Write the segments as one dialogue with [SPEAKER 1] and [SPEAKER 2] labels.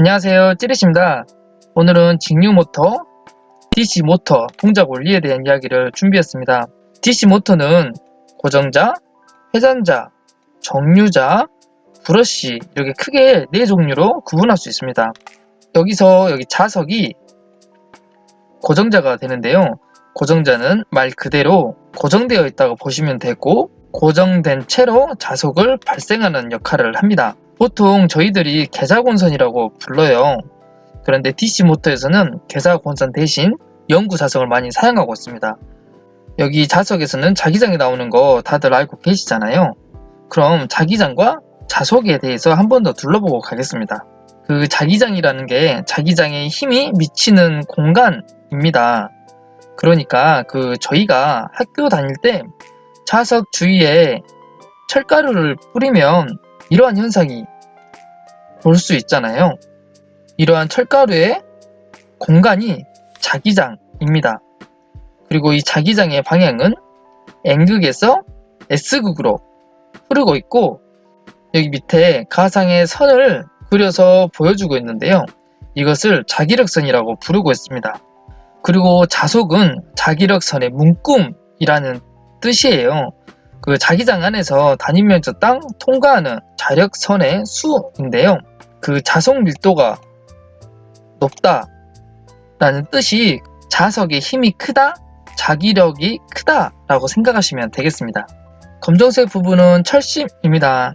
[SPEAKER 1] 안녕하세요. 찌릿입니다. 오늘은 직류 모터 DC 모터 동작 원리에 대한 이야기를 준비했습니다. DC 모터는 고정자, 회전자, 정류자, 브러쉬 이렇게 크게 네 종류로 구분할 수 있습니다. 여기서 여기 자석이 고정자가 되는데요. 고정자는 말 그대로 고정되어 있다고 보시면 되고 고정된 채로 자석을 발생하는 역할을 합니다 보통 저희들이 계사곤선이라고 불러요. 그런데 DC 모터에서는 계사곤선 대신 연구 자석을 많이 사용하고 있습니다. 여기 자석에서는 자기장이 나오는 거 다들 알고 계시잖아요. 그럼 자기장과 자석에 대해서 한 번 더 둘러보고 가겠습니다. 그 자기장이라는 게 자기장에 힘이 미치는 공간입니다. 그러니까 그 저희가 학교 다닐 때 자석 주위에 철가루를 뿌리면 이러한 현상이 볼 수 있잖아요. 이러한 철가루의 공간이 자기장입니다. 그리고 이 자기장의 방향은 N극에서 S극으로 흐르고 있고 여기 밑에 가상의 선을 그려서 보여주고 있는데요. 이것을 자기력선이라고 부르고 있습니다. 그리고 자속은 자기력선의 문꿈이라는 뜻이에요. 그 자기장 안에서 단위 면적 땅 통과하는 자력선의 수인데요. 그 자속 밀도가 높다라는 뜻이 자석의 힘이 크다, 자기력이 크다라고 생각하시면 되겠습니다. 검정색 부분은 철심입니다.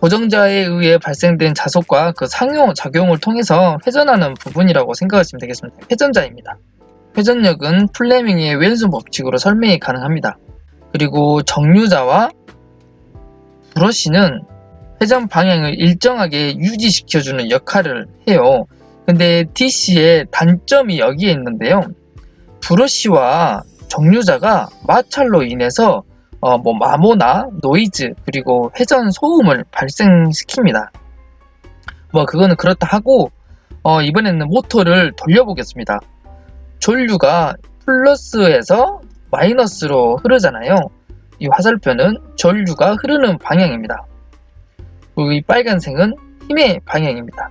[SPEAKER 1] 고정자에 의해 발생된 자석과 그 상호작용을 통해서 회전하는 부분이라고 생각하시면 되겠습니다. 회전자입니다. 회전력은 플레밍의 왼손 법칙으로 설명이 가능합니다. 그리고 정류자와 브러쉬는 회전 방향을 일정하게 유지시켜주는 역할을 해요. 근데 DC의 단점이 여기에 있는데요. 브러쉬와 정류자가 마찰로 인해서 어, 뭐 마모나 노이즈 그리고 회전 소음을 발생시킵니다. 뭐 그거는 그렇다 하고 어, 이번에는 모터를 돌려보겠습니다. 전류가 플러스에서 마이너스로 흐르잖아요. 이 화살표는 전류가 흐르는 방향입니다. 그리고 이 빨간색은 힘의 방향입니다.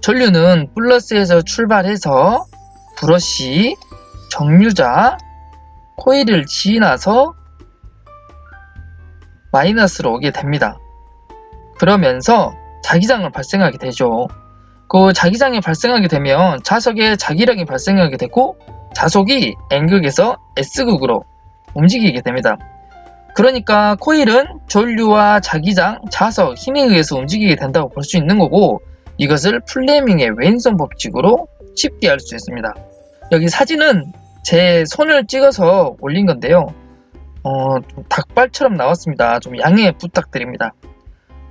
[SPEAKER 1] 전류는 플러스에서 출발해서 브러쉬, 정류자, 코일을 지나서 마이너스로 오게 됩니다. 그러면서 자기장을 발생하게 되죠. 그 자기장이 발생하게 되면 자석에 자기력이 발생하게 되고 자속이 N극에서 S극으로 움직이게 됩니다. 그러니까 코일은 전류와 자기장, 자석, 힘에 의해서 움직이게 된다고 볼 수 있는 거고 이것을 플레밍의 왼손 법칙으로 쉽게 알 수 있습니다. 여기 사진은 제 손을 찍어서 올린 건데요. 어, 좀 닭발처럼 나왔습니다. 좀 양해 부탁드립니다.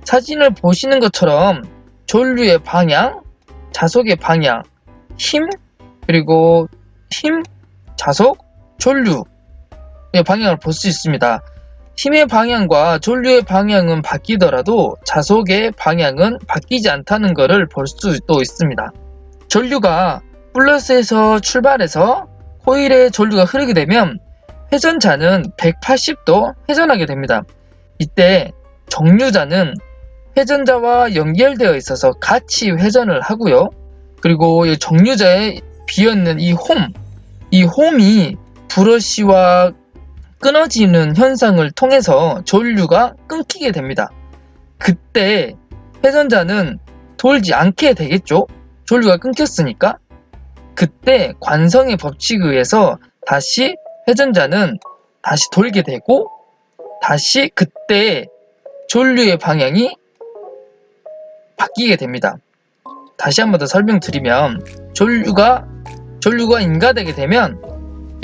[SPEAKER 1] 사진을 보시는 것처럼 전류의 방향, 자석의 방향, 힘, 그리고 힘, 자석, 전류의 방향을 볼 수 있습니다. 힘의 방향과 전류의 방향은 바뀌더라도 자석의 방향은 바뀌지 않다는 것을 볼 수도 있습니다. 전류가 플러스에서 출발해서 코일에 전류가 흐르게 되면 회전자는 180도 회전하게 됩니다. 이때 정류자는 회전자와 연결되어 있어서 같이 회전을 하고요. 그리고 이 정류자에 비었는 이 홈, 이 홈이 브러쉬와 끊어지는 현상을 통해서 전류가 끊기게 됩니다. 그때 회전자는 돌지 않게 되겠죠? 전류가 끊겼으니까. 그때 관성의 법칙에 의해서 다시 회전자는 다시 돌게 되고 다시 그때 전류의 방향이 바뀌게 됩니다. 다시 한 번 더 설명드리면 전류가 전류가 인가되게 되면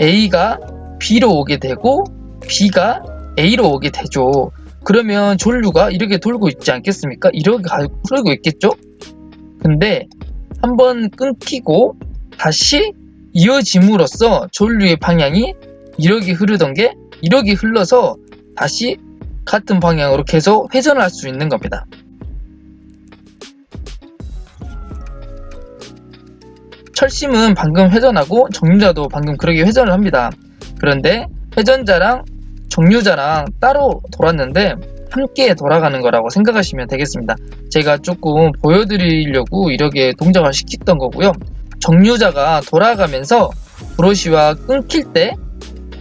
[SPEAKER 1] A가 B로 오게 되고 B가 A로 오게 되죠. 그러면 전류가 이렇게 돌고 있지 않겠습니까? 이렇게 흐르고 있겠죠? 근데 한번 끊기고 다시 이어짐으로써 전류의 방향이 이렇게 흐르던 게 이렇게 흘러서 다시 같은 방향으로 계속 회전을 할수 있는 겁니다. 철심은 방금 회전하고 정류자도 방금 그렇게 회전을 합니다. 그런데 회전자랑 정류자랑 따로 돌았는데 함께 돌아가는 거라고 생각하시면 되겠습니다. 제가 조금 보여드리려고 이렇게 동작을 시켰던 거고요. 정류자가 돌아가면서 브러쉬와 끊길 때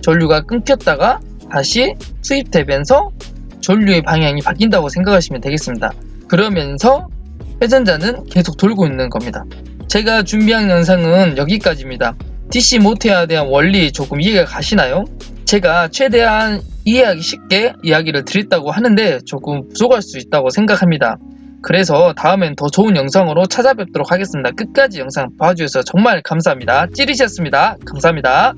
[SPEAKER 1] 전류가 끊겼다가 다시 투입되면서 전류의 방향이 바뀐다고 생각하시면 되겠습니다. 그러면서 회전자는 계속 돌고 있는 겁니다. 제가 준비한 영상은 여기까지입니다. DC 모터에 대한 원리 조금 이해가 가시나요? 제가 최대한 이해하기 쉽게 이야기를 드렸다고 하는데 조금 부족할 수 있다고 생각합니다. 그래서 다음엔 더 좋은 영상으로 찾아뵙도록 하겠습니다. 끝까지 영상 봐주셔서 정말 감사합니다. 찌르셨습니다. 감사합니다.